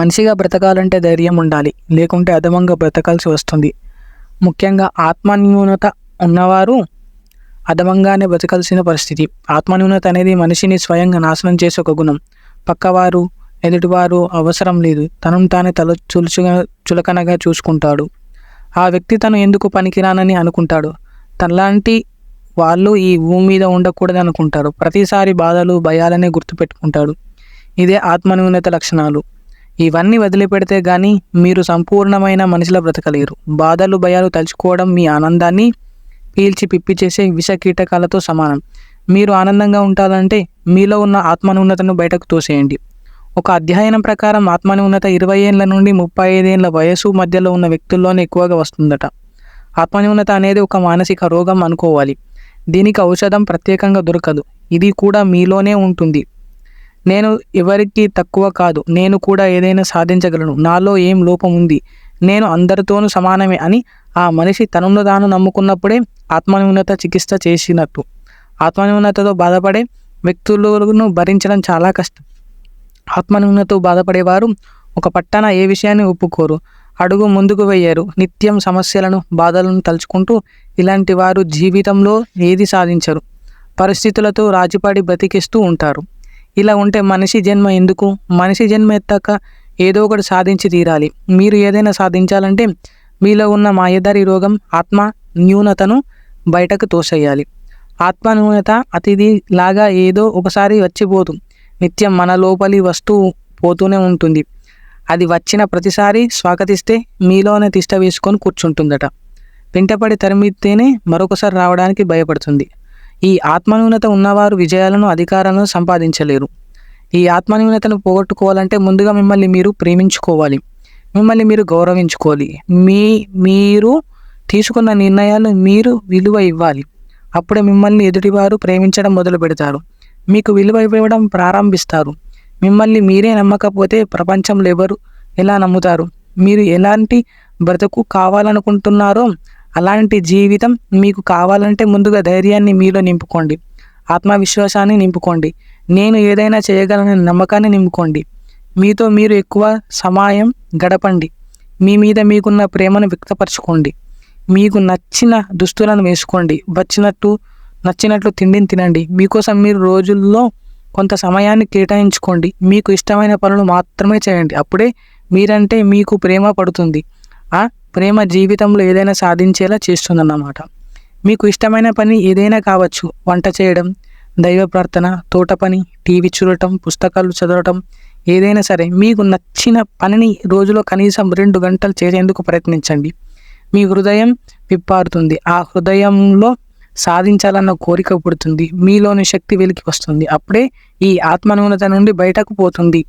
మనిషిగా బ్రతకాలంటే ధైర్యం ఉండాలి లేకుంటే అధమంగా బ్రతకాల్సి వస్తుంది. ముఖ్యంగా ఆత్మన్యూనత ఉన్నవారు అధమంగానే బ్రతకాల్సిన పరిస్థితి. ఆత్మన్యూనత అనేది మనిషిని స్వయంగా నాశనం చేసే ఒక గుణం. పక్కవారు ఎదుటివారు అవసరం లేదు. తనను తానే తల చులుచుగా చులకనగా చూసుకుంటాడు. ఆ వ్యక్తి తను ఎందుకు పనికిరానని అనుకుంటాడు. తనలాంటి వాళ్ళు ఈ భూమి మీద ఉండకూడదు అనుకుంటారు. ప్రతిసారి బాధలు భయాలనే గుర్తుపెట్టుకుంటాడు. ఇదే ఆత్మన్యూనత లక్షణాలు. ఇవన్నీ వదిలిపెడితే కానీ మీరు సంపూర్ణమైన మనిషిలా బ్రతకలేరు. బాధలు భయాలు తలుచుకోవడం మీ ఆనందాన్ని పీల్చి పిప్పి చేసే విష కీటకాలతో సమానం. మీరు ఆనందంగా ఉండాలంటే మీలో ఉన్న ఆత్మనున్నతను బయటకు తోసేయండి. ఒక అధ్యయనం ప్రకారం ఆత్మన్యూనత ఇరవై ఏళ్ళ నుండి ముప్పై ఐదేళ్ళ వయసు మధ్యలో ఉన్న వ్యక్తుల్లోనే ఎక్కువగా వస్తుందట. ఆత్మన్యూనత అనేది ఒక మానసిక రోగం అనుకోవాలి. దీనికి ఔషధం ప్రత్యేకంగా దొరకదు. ఇది కూడా మీలోనే ఉంటుంది. నేను ఎవరికి తక్కువ కాదు నేను కూడా ఏదైనా సాధించగలను. నాలో ఏం లోపం ఉంది? నేను అందరితోనూ సమానమే అని ఆ మనిషి తనను తాను నమ్ముకున్నప్పుడే ఆత్మన్యూనత చికిత్స చేసినట్టు. ఆత్మన్యూనతతో బాధపడే వ్యక్తులను భరించడం చాలా కష్టం. ఆత్మన్యూనతో బాధపడేవారు ఒక పట్టణ ఏ విషయాన్ని ఒప్పుకోరు. అడుగు ముందుకు వెయ్యరు నిత్యం సమస్యలను బాధలను తలుచుకుంటూ ఇలాంటి వారు జీవితంలో ఏది సాధించరు? పరిస్థితులతో రాజీపడి బతికిస్తూ ఉంటారు. ఇలా ఉంటే మనిషి జన్మ ఎందుకు? మనిషి జన్మ ఎత్తాక ఏదో ఒకటి సాధించి తీరాలి. మీరు ఏదైనా సాధించాలంటే మీలో ఉన్న మాయదారి రోగం ఆత్మ న్యూనతను బయటకు తోసేయాలి. ఆత్మ న్యూనత అతిథి లాగా ఏదో ఒకసారి వచ్చిపోదు. నిత్యం మన లోపలి వస్తువు పోతూనే ఉంటుంది. అది వచ్చిన ప్రతిసారి స్వాగతిస్తే మీలోనే తిష్ట వేసుకొని కూర్చుంటుందట. వెంటపడి తరిమితేనే మరొకసారి రావడానికి భయపడుతుంది. ఈ ఆత్మన్యూనత ఉన్నవారు విజయాలను అధికారాలను సంపాదించలేరు. ఈ ఆత్మన్యూనతను పోగొట్టుకోవాలంటే ముందుగా మిమ్మల్ని మీరు ప్రేమించుకోవాలి. మిమ్మల్ని మీరు గౌరవించుకోవాలి. మీ మీరు తీసుకున్న నిర్ణయాలు మీరు విలువ ఇవ్వాలి. అప్పుడే మిమ్మల్ని ఎదుటివారు ప్రేమించడం మొదలు పెడతారు. మీకు విలువ ఇవ్వడం ప్రారంభిస్తారు. మిమ్మల్ని మీరే నమ్మకపోతే ప్రపంచంలో ఎవరు ఎలా నమ్ముతారు? మీరు ఎలాంటి బ్రతుకు కావాలనుకుంటున్నారో అలాంటి జీవితం మీకు కావాలంటే ముందుగా ధైర్యాన్ని మీలో నింపుకోండి. ఆత్మవిశ్వాసాన్ని నింపుకోండి. నేను ఏదైనా చేయగలనని నమ్మకాన్ని నింపుకోండి. మీతో మీరు ఎక్కువ సమయం గడపండి. మీ మీద మీకున్న ప్రేమను వ్యక్తపరచుకోండి. మీకు నచ్చిన దుస్తులను వేసుకోండి. వచ్చినట్టు నచ్చినట్లు తిండిని తినండి. మీకోసం మీరు రోజుల్లో కొంత సమయాన్ని కేటాయించుకోండి. మీకు ఇష్టమైన పనులు మాత్రమే చేయండి. అప్పుడే మీరంటే మీకు ప్రేమ పడుతుంది. ప్రేమ జీవితంలో ఏదైనా సాధించేలా చేస్తుందన్నమాట. మీకు ఇష్టమైన పని ఏదైనా కావచ్చు. వంట చేయడం దైవ ప్రార్థన తోట పని టీవీ చూడటం పుస్తకాలు చదవటం ఏదైనా సరే మీకు నచ్చిన పనిని రోజులో కనీసం రెండు గంటలు చేసేందుకు ప్రయత్నించండి. మీ హృదయం విప్పారుతుంది. ఆ హృదయంలో సాధించాలన్న కోరిక పుడుతుంది. మీలోని శక్తి వెలికి వస్తుంది. అప్పుడే ఈ ఆత్మన్యూనత నుండి బయటకు పోతుంది.